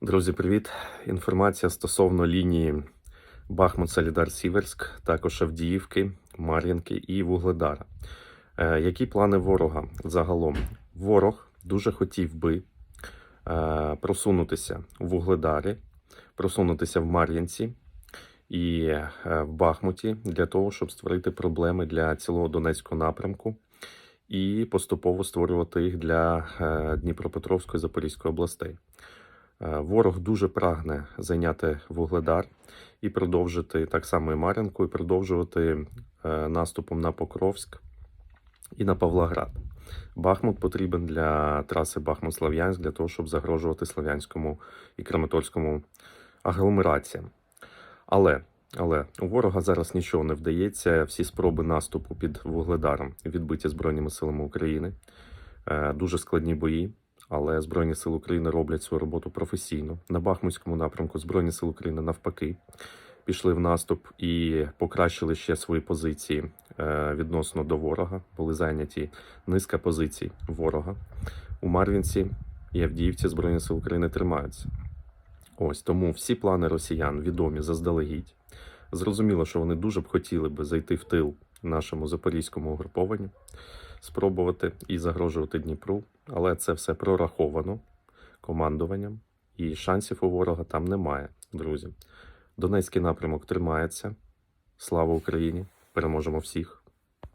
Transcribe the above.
Друзі, привіт! Інформація стосовно лінії Бахмут Солідар Сіверськ, також Авдіївки, Мар'їнки і Вугледара. Е, які плани ворога загалом? Ворог дуже хотів би е, просунутися в Вугледарі, просунутися в Мар'їнці і е, в Бахмуті для того, щоб створити проблеми для цілого Донецького напрямку і поступово створювати їх для Дніпропетровської Запорізької областей. Е, Ворог дуже прагне зайняти Вугледар і продовжити так само і Мар'їнку, і продовжувати е, наступом на Покровськ і на Павлоград. Бахмут потрібен для траси Бахмут-Слав'янськ для того, щоб загрожувати Слов'янському і Краматорському агломераціям. Але, але у ворога зараз нічого не вдається. Всі спроби наступу під Вугледаром відбиті Збройними силами України. Е, Дуже складні бої. Але Збройні Сили України роблять свою роботу професійно. На Бахмутському напрямку Збройні Сили України навпаки пішли в наступ і покращили ще свої позиції е, відносно до ворога. Були зайняті низка позицій ворога. У Марвінці і Авдіївці Збройні Сили України тримаються. Ось тому всі плани росіян відомі заздалегідь. Зрозуміло, що вони дуже б хотіли би зайти в тил нашому запорізькому угрупованню, спробувати і загрожувати Дніпру, але це все прораховано командуванням, і шансів у ворога там немає, друзі. Донецький напрямок тримається. Слава Україні! Переможемо всіх!